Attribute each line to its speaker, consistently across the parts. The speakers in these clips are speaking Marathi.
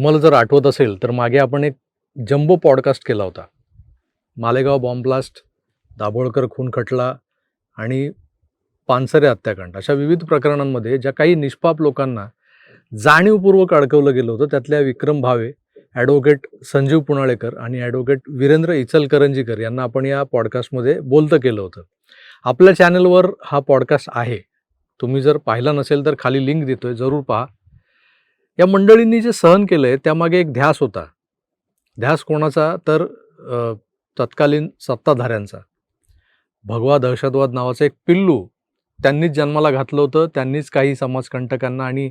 Speaker 1: तुम्हाला जर आठवत असेल तर मागे आपण एक जम्बो पॉडकास्ट केला होता. मालेगाव बॉम्बब्लास्ट दाभोळकर खून खटला आणि पानसरे हत्याकांड अशा विविध प्रकरणांमध्ये ज्या काही निष्पाप लोकांना जाणीवपूर्वक अडकवलं गेलं होतं त्यातल्या विक्रम भावे ॲडव्होकेट संजीव पुनाळेकर आणि ॲडव्होकेट वीरेंद्र इचलकरंजीकर यांना आपण या पॉडकास्टमध्ये बोलतं केलं होतं. आपल्या चॅनलवर हा पॉडकास्ट आहे. तुम्ही जर पाहिला नसेल तर खाली लिंक देतोय जरूर पहा. या मंडळींनी जे सहन केलं आहे त्यामागे एक ध्यास होता. ध्यास कोणाचा? तर तत्कालीन सत्ताधाऱ्यांचा. भगवा दहशतवाद नावाचं एक पिल्लू त्यांनीच जन्माला घातलं होतं. त्यांनीच काही समाजकंटकांना आणि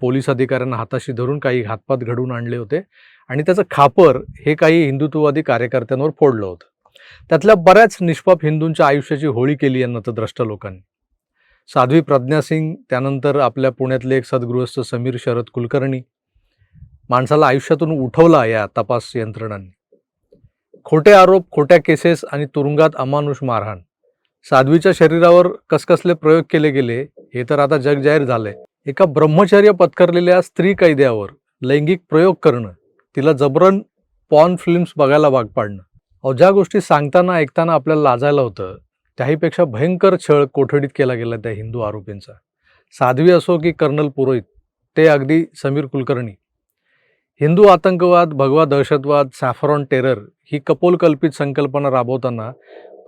Speaker 1: पोलीस अधिकाऱ्यांना हाताशी धरून काही घातपात घडवून आणले होते आणि त्याचं खापर हे काही हिंदुत्ववादी कार्यकर्त्यांवर फोडलं होतं. त्यातल्या बऱ्याच निष्पाप हिंदूंच्या आयुष्याची होळी केली या नतद्रष्ट लोकांनी. साध्वी प्रज्ञा सिंग त्यानंतर आपल्या पुण्यातले एक सद्गृहस्थ समीर शरद कुलकर्णी. माणसाला आयुष्यातून उठवला या तपास यंत्रणांनी. खोटे आरोप खोट्या केसेस आणि तुरुंगात अमानुष मारहाण. साध्वीच्या शरीरावर कसकसले प्रयोग केले गेले हे तर आता जगजाहीर झालंय. एका ब्रह्मचर्य पत्करलेल्या स्त्री कैद्यावर लैंगिक प्रयोग करणं तिला जबरन पॉर्न फिल्म्स बघायला भाग पाडणं. अहो ज्या गोष्टी सांगताना ऐकताना आपल्याला लाजायला होतं त्याहीपेक्षा भयंकर छळ कोठडीत केला गेला त्या हिंदू आरोपींचा. साध्वी असो की कर्नल पुरोहित ते अगदी समीर कुलकर्णी. हिंदू आतंकवाद भगवा दहशतवाद सॅफरॉन टेरर ही कपोलकल्पित संकल्पना राबवताना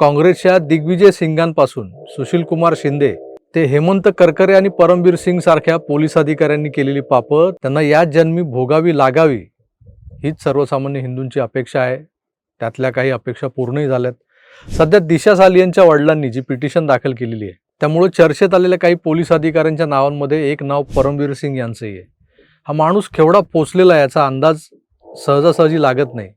Speaker 1: काँग्रेसच्या दिग्विजय सिंगांपासून सुशीलकुमार शिंदे ते हेमंत करकरे आणि परमबीर सिंग सारख्या पोलीस अधिकाऱ्यांनी केलेली पापं त्यांना या जन्मी भोगावी लागावी हीच सर्वसामान्य हिंदूंची अपेक्षा आहे. त्यातल्या काही अपेक्षा पूर्णही झाल्यात. सध्या दिशा सालियनच्या वडिलांनी जी पिटिशन दाखल केलेली आहे त्यामुळे चर्चेत आलेल्या काही पोलीस अधिकाऱ्यांच्या नावांमध्ये एक नाव परमवीर सिंग यांचंही आहे. हा माणूस केवढा पोचलेला आहे याचा अंदाज सहजासहजी लागत नाही.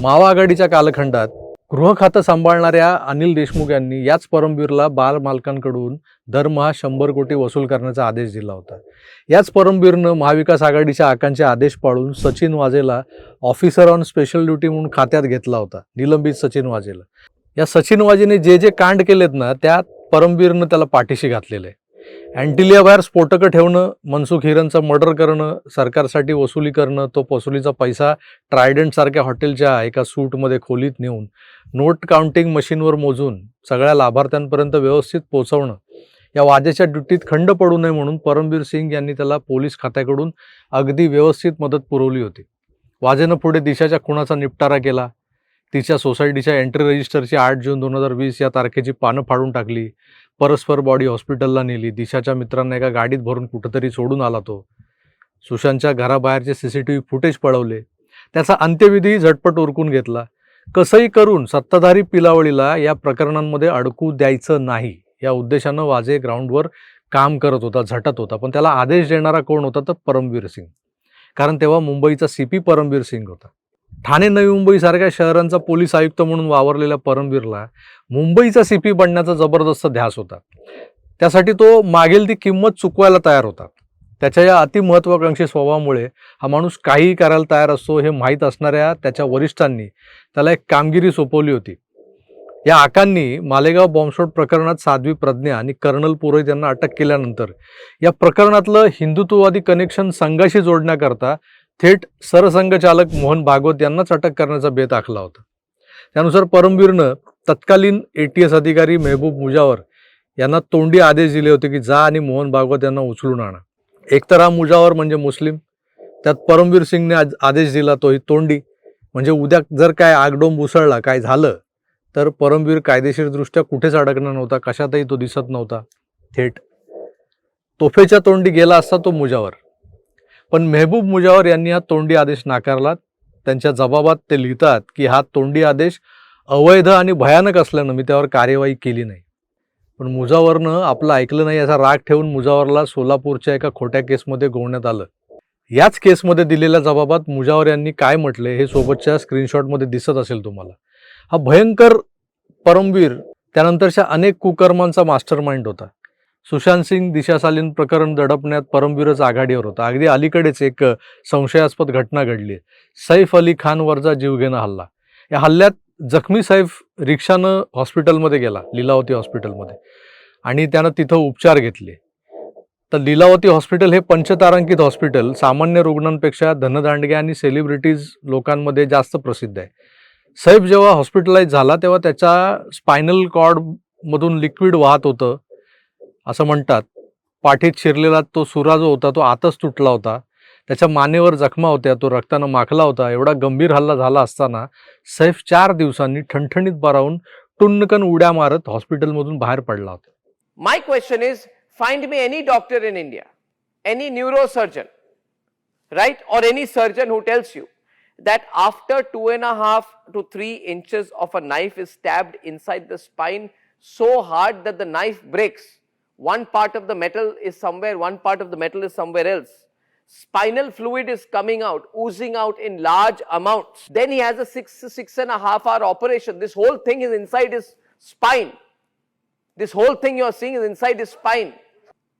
Speaker 1: मावा आघाडीच्या कालखंडात गृह खातं सांभाळणाऱ्या अनिल देशमुख यांनी याच परमबीरला बाल मालकांकडून दरमहा शंभर कोटी वसूल करण्याचा आदेश दिला होता. याच परमबीरनं महाविकास आघाडीच्या आकांचे आदेश पाळून सचिन वाझेला ऑफिसर ऑन स्पेशल ड्युटी म्हणून खात्यात घेतला होता निलंबित सचिन वाझेला. या सचिन वाजेने जे जे कांड केलेत ना त्यात परमबीरनं त्याला पाठीशी घातलेलं आहे. अँटिलिया स्फोटकं ठेवणं मनसुख हिरनचा मर्डर करणं सरकारसाठी वसुली करणं तो वसुलीचा पैसा ट्रायडंट सारख्या हॉटेलच्या एका सूटमध्ये खोलीत नेऊन नोट काउंटिंग मशीनवर मोजून सगळ्या लाभार्थ्यांपर्यंत व्यवस्थित पोचवणं या वाजेच्या ड्युटीत खंड पडू नये म्हणून परमबीर सिंग यांनी त्याला पोलीस खात्याकडून अगदी व्यवस्थित मदत पुरवली होती. वाजेनं पुढे दिशाच्या खुणाचा निपटारा केला. तिच्या सोसायटीच्या एंट्री रजिस्टरची आठ जून दोन हजार वीस या तारखेची पानं फाडून टाकली. परस्पर बॉडी हॉस्पिटलला नेली. दिशाच्या मित्रांना एका गाडीत भरून कुठंतरी सोडून आला तो. सुशांतच्या घराबाहेरचे C C T V footage पळवले. त्याचा अंत्यविधी झटपट उरकून घेतला. कसंही करून सत्ताधारी पिलावळीला या प्रकरणांमध्ये अडकू द्यायचं नाही. या उद्देशानं वाजे ग्राउंडवर काम करत होता झटत होता. पण त्याला आदेश देणारा कोण होता तर परमवीर सिंग. कारण तेव्हा मुंबईचा सी पी परमवीर सिंग होता. ठाणे नवी मुंबईसारख्या शहरांचा पोलीस आयुक्त म्हणून वावरलेल्या परमवीरला मुंबईचा सी पी बनण्याचा जबरदस्त ध्यास होता. त्यासाठी तो मागेल ती किंमत चुकवायला तयार होता. त्याच्या या अतिमहत्वाकांक्षी स्वभावामुळे हा माणूस काहीही करायला तयार असतो हे माहीत असणाऱ्या त्याच्या वरिष्ठांनी त्याला एक कामगिरी सोपवली होती. या आकांनी मालेगाव बॉम्बस्फोट प्रकरणात साध्वी प्रज्ञा आणि कर्नल पुरोहित यांना अटक केल्यानंतर या प्रकरणातलं हिंदुत्ववादी कनेक्शन संघाशी जोडण्याकरता थेट सरसंघचालक मोहन भागवत यांनाच अटक करण्याचा बेत आखला होता. त्यानुसार परमबीरनं तत्कालीन ए टी एस अधिकारी मेहबूब मुजावर यांना तोंडी आदेश दिले होते की जा आणि मोहन भागवत यांना उचलून आणा. एकतर हा मुजावर म्हणजे मुस्लिम त्यात परमवीर सिंगने आज आदेश दिला तोही तोंडी. म्हणजे उद्या जर काय आगडोंब उसळला काय झालं तर परमवीर कायदेशीरदृष्ट्या कुठेच अडकणार नव्हता कशातही तो दिसत नव्हता. थेट तोफेच्या तोंडी गेला असता तो मुजावर. पण मेहबूब मुजावर यांनी हा तोंडी आदेश नाकारला त्यांच्या जबाबात ते लिहितात की हा तोंडी आदेश अवैध आणि भयानक असल्यानं मी त्यावर कार्यवाही केली नाही. पण मुजावरनं आपलं ऐकलं नाही याचा राग ठेवून मुजावरला सोलापूरच्या एका खोट्या केसमध्ये गोवण्यात आलं. याच केसमध्ये दिलेल्या जबाबात मुजावर यांनी काय म्हटले हे सोबतच्या स्क्रीनशॉटमध्ये दिसत असेल तुम्हाला. हा भयंकर परमवीर त्यानंतरच्या अनेक कुकर्मांचा मास्टर माइंड होता. सुशांत सिंग दिशासालीन प्रकरण दडपण्यात परमवीरच आघाडीवर होता. अगदी अलीकडेच एक संशयास्पद घटना घडली. सैफ अली खानवरचा जीवघेणा हल्ला. या हल्ल्यात जखमी सैफ रिक्षानं हॉस्पिटलमध्ये गेला लीलावती हॉस्पिटलमध्ये. आणि त्यानं तिथं उपचार घेतले. तर लीलावती हॉस्पिटल हे पंचतारांकित हॉस्पिटल सामान्य रुग्णांपेक्षा धनदांडगे आणि सेलिब्रिटीज लोकांमध्ये जास्त प्रसिद्ध आहे. सैफ जेव्हा हॉस्पिटलाइज झाला तेव्हा त्याच्या स्पायनल कॉर्डमधून लिक्विड वाहत होतं. असं म्हणतात. पाठीत शिरलेला तो सुरा जो होता तो आतच तुटला होता. त्याच्या मानेवर जखमा होत्या तो रक्तानं माखला होता. एवढा गंभीर हल्ला झाला असताना सैफ चार दिवसांनी ठणठणीत बरावून टुन्नकन उड्या मारत हॉस्पिटलमधून बाहेर पडला होता.
Speaker 2: My question is find me any doctor in India any neuro surgeon right or any surgeon who tells you that after two and a half two three inches of a knife is stabbed inside the spine so hard that the knife breaks One part of the metal is somewhere, one part of the metal is somewhere else. Spinal fluid is coming out, oozing out in large amounts. Then he has a six, six and a half hour operation. This whole thing is inside his spine. This whole thing you are seeing is inside his spine.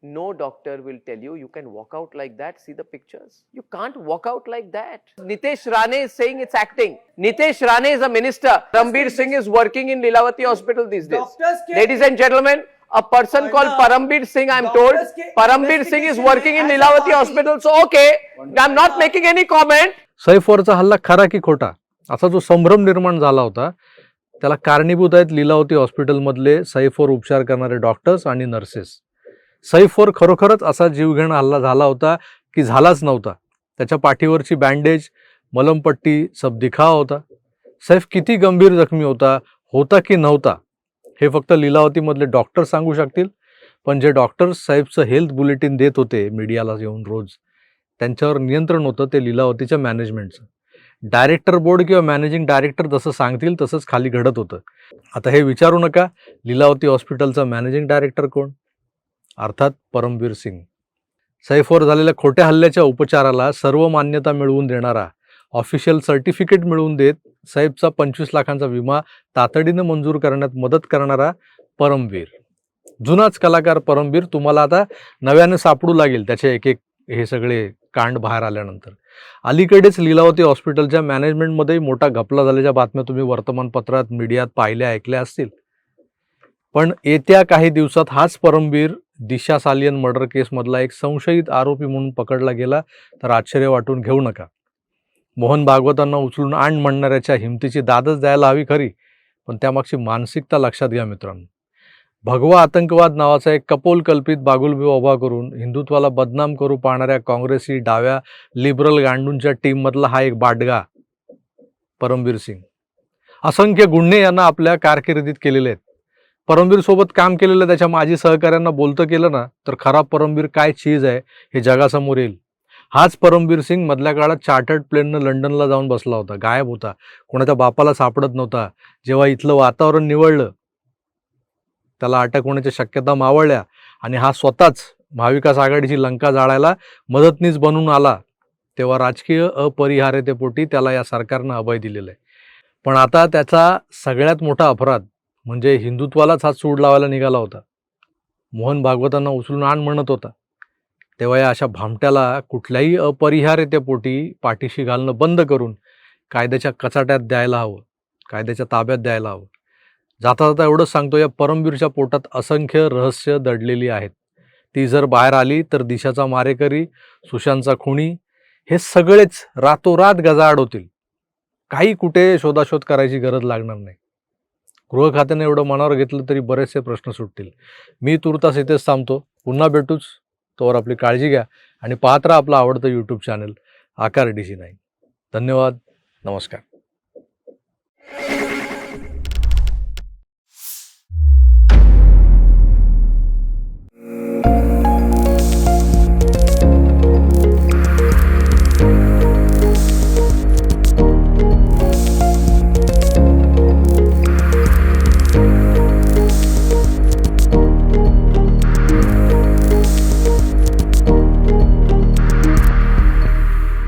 Speaker 2: No doctor will tell you you can walk out like that. See the pictures. You can't walk out like that. Nitesh Rane is saying it's acting. Nitesh Rane is a minister. Rambir Singh is working in Lilavati Hospital these days.
Speaker 3: Doctors
Speaker 2: Ladies and gentlemen, a person called
Speaker 3: Arnav,
Speaker 2: Parambir Singh, I'm told,
Speaker 3: doctors के
Speaker 2: Parambir Singh is
Speaker 3: investigation
Speaker 2: working in
Speaker 3: में ऐसा
Speaker 2: Lilavati
Speaker 3: party-
Speaker 2: Hospital. So, okay, I'm not making any comment.
Speaker 1: सैफवरचा हल्ला खरा की खोटा? असा जो संभ्रम निर्माण झाला होता त्याला कारणीभूत आहेत लीलावती हॉस्पिटलमधले सैफवर उपचार करणारे डॉक्टर्स आणि नर्सेस. सैफवर खरोखरच असा जीवघेणा हल्ला झाला होता की झालाच नव्हता. त्याच्या पाठीवरची बँडेज मलमपट्टी सब दिखावा होता. सैफ किती गंभीर जखमी होता होता की नव्हता? हे फक्त लीलावतीमधले डॉक्टर सांगू शकतील. पण जे डॉक्टर्स सैफचं हेल्थ बुलेटिन देत होते मीडियाला येऊन रोज त्यांच्यावर नियंत्रण होतं ते लीलावतीच्या मॅनेजमेंटचं डायरेक्टर बोर्ड किंवा मॅनेजिंग डायरेक्टर जसं सांगतील तसंच खाली घडत होतं. आता हे विचारू नका लीलावती हॉस्पिटलचा मॅनेजिंग डायरेक्टर कोण? अर्थात परमवीर सिंग. सैफवर झालेल्या खोट्या हल्ल्याच्या उपचाराला सर्व मान्यता मिळवून देणारा ऑफिशियल सर्टिफिकेट मिळवून देत साहेबचा पंचवीस लाखांचा विमा तातडीनं मंजूर करण्यात मदत करणारा परमवीर. जुनाच कलाकार परमवीर तुम्हाला आता नव्यानं सापडू लागेल त्याचे एक एक हे सगळे कांड बाहेर आल्यानंतर. अलीकडेच लीलावती हॉस्पिटलच्या मॅनेजमेंटमध्ये मोठा घपला झाल्याच्या बातम्या तुम्ही वर्तमानपत्रात मीडियात पाहिल्या ऐकल्या असतील. पण येत्या काही दिवसात हाच परमवीर दिशा सालियन मर्डर केसमधला एक संशयित आरोपी म्हणून पकडला गेला तर आश्चर्य वाटून घेऊ नका. मोहन भागवतांना उचलून आण म्हणणाऱ्याच्या हिमतीची दादच द्यायला हवी खरी पण त्यामागची मानसिकता लक्षात घ्या मित्रांनो. भगवा आतंकवाद नावाचा एक कपोल कल्पित बागुलबी उभा करून हिंदुत्वाला बदनाम करू पाहणाऱ्या काँग्रेसी डाव्या लिबरल गांडूंच्या टीममधला हा एक बाडगा परमवीर सिंग. असंख्य गुन्हे यांना आपल्या कारकिर्दीत केलेले आहेत. परमवीर सोबत काम केलेलं त्याच्या माजी सहकाऱ्यांना बोलतं केलं ना तर खरा परमवीर काय चीज आहे हे जगासमोर येईल. हाच परमवीर सिंग मधल्या काळात चार्टर्ड प्लेननं लंडनला जाऊन बसला होता. गायब होता. कोणाच्या बापाला सापडत नव्हता. जेव्हा इथलं वातावरण निवडलं त्याला अटक होण्याच्या शक्यता मावळल्या आणि हा स्वतःच महाविकास आघाडीची लंका जाळायला मदतनीस बनून आला तेव्हा राजकीय अपरिहार्यतेपोटी त्याला या सरकारनं अभय दिलेलं आहे पण आता त्याचा सगळ्यात मोठा अपराध म्हणजे हिंदुत्वालाच हा सूड लावायला निघाला होता. मोहन भागवतांना उचलून आण म्हणत होता. तेव्हा या अशा भामट्याला कुठल्याही अपरिहार्यतेपोटी पाठीशी घालणं बंद करून कायद्याच्या कचाट्यात द्यायला हवं कायद्याच्या ताब्यात द्यायला हवं. जाता जाता एवढंच सांगतो या परमवीरच्या पोटात असंख्य रहस्य दडलेली आहेत. ती जर बाहेर आली तर दिशाचा मारेकरी सुशांतचा खुणी हे सगळेच रातोरात गजाआड होतील. काही कुठे शोधाशोध करायची गरज लागणार नाही. गृह खात्याने एवढं मनावर घेतलं तरी बरेचसे प्रश्न सुटतील. मी तुर्तास इथेच थांबतो. पुन्हा भेटूच. तोवर आपली काळजी घ्या आणि पाहत राहा आपलं आवडतं YouTube channel Aakar D C नाही धन्यवाद. नमस्कार.